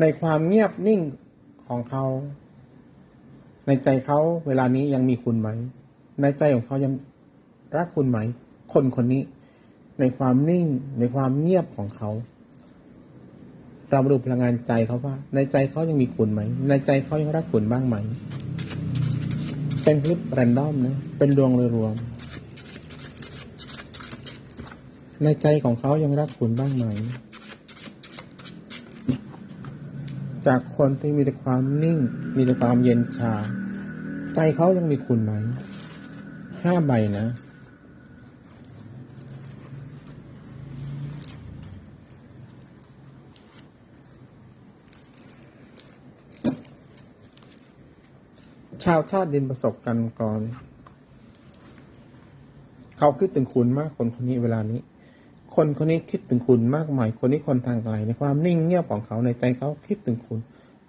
ในความเงียบนิ่งของเขา ในใจเขาเวลานี้ยังมีคุณไหม ในใจของเขายังรักคุณไหม คนคนนี้ ในความนิ่ง ในความเงียบของเขา เรามาดูพลังงานใจเขาว่า ในใจเขายังมีคุณไหม ในใจเขายังรักคุณบ้างไหม เป็นคลิปแรนดอมนะ เป็นดวงโดยรวม ในใจของเขายังรักคุณบ้างไหม จากคนที่มีแต่ความนิ่ง มีแต่ความเย็นชา ใจเขายังมีคุณไหมห้าใบนะชาวธาตุดินประสบกันก่อน เขาคิดถึงคุณมากคนคนนี้เวลานี้ คนคนนี้คิดถึงคุณมากมาย คนนี้คนทางไกลในความนิ่งเงียบของเขาในใจเขาคิดถึงคุณ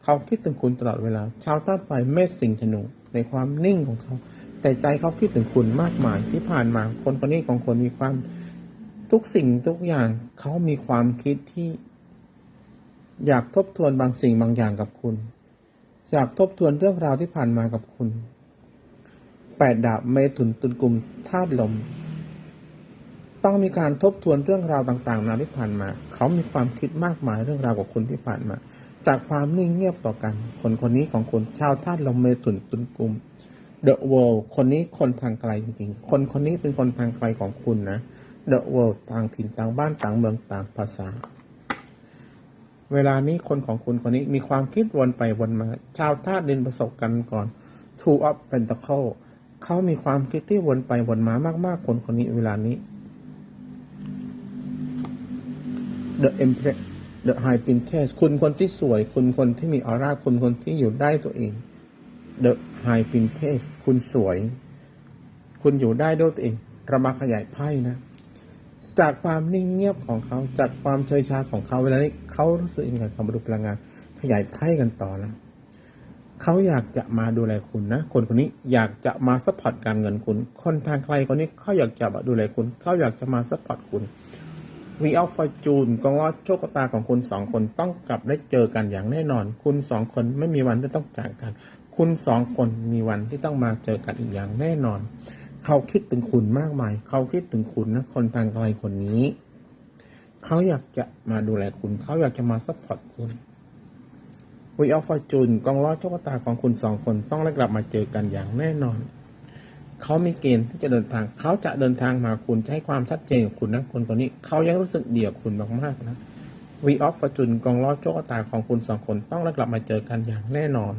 เขาคิดถึงคุณตลอดเวลา ชาวธาตุไฟเมษสิงห์ธนูในความนิ่งของเขา แต่ใจเขาคิดถึงคุณมากมายที่ผ่านมา คนคนนี้ของคนมีความทุกสิ่งทุกอย่างเขามีความคิดที่ อยากทบทวนบางสิ่งบางอย่างกับคุณ อยากทบทวนเรื่องราวที่ผ่านมากับคุณแปดดาบเมถุนตุนกลุ่มธาตุลม ต้องมีการทบทวนเรื่องราวต่างๆนาที่ผ่านมา เขามีความคิดมากมายเรื่องราวกับคุณที่ผ่านมา จากความนิ่งเงียบต่อกัน คนคนนี้ของคุณชาวธาตุลมเมถุนตุนกลุ่ม The World คนนี้คนทางไกลจริงๆ คนคนนี้เป็นคนทางไกลของคุณนะ The World ต่างถิ่นต่างบ้านต่างเมืองต่างภาษา เวลานี้คนของคุณคนนี้มีความคิดวนไปวนมา ชาวธาตุดินประสบกันก่อน Two of Pentacle เขามีความคิดที่วนไปวนมามากๆ คนคนนี้เวลานี้ The Empress The High Princess คุณคนที่สวย คุณคนที่มีออร่า คุณคนที่อยู่ได้ตัวเอง The High Princess คุณสวย คุณอยู่ได้ด้วยตัวเองเรามาขยายไพ่นะ จากความนิ่งเงียบของเขา จากความเฉยชาของเขาเวลานี้เขารู้สึกยังไงความมาดูพลังงาน ขยายไพ่กันต่อนะเขาอยากจะมาดูแลคุณนะ คนคนนี้อยากจะมาซัพพอร์ตการเงินคุณ คนทางไกลคนนี้เขาอยากจะมาดูแลคุณ เขาอยากจะมาซัพพอร์ตคุณ วีอัลฟอร์จูนกองล้อโชคชะตาของคุณสองคนต้องกลับได้เจอกันอย่างแน่นอน คุณสองคนไม่มีวันที่ต้องจากกัน คุณสองคนมีวันที่ต้องมาเจอกันอีกอย่างแน่นอน เขาคิดถึงคุณมากมาย เขาคิดถึงคุณนะคนทางไกลคนนี้ เขาอยากจะมาดูแลคุณ เขาอยากจะมาซัพพอร์ตคุณวีอัลฟอร์จูนกองล้อโชคชะตาของคุณสองคนต้องได้กลับมาเจอกันอย่างแน่นอน เขามีเกณฑ์ที่จะเดินทาง เขาจะเดินทางมาคุณจะให้ความชัดเจนกับคุณนะคนคนนี้ เขายังรู้สึกเดี่ยวคุณมากๆนะวีออฟฟอร์จูนกองล้อโจกตาของคุณสองคนต้องได้กลับมาเจอกันอย่างแน่นอน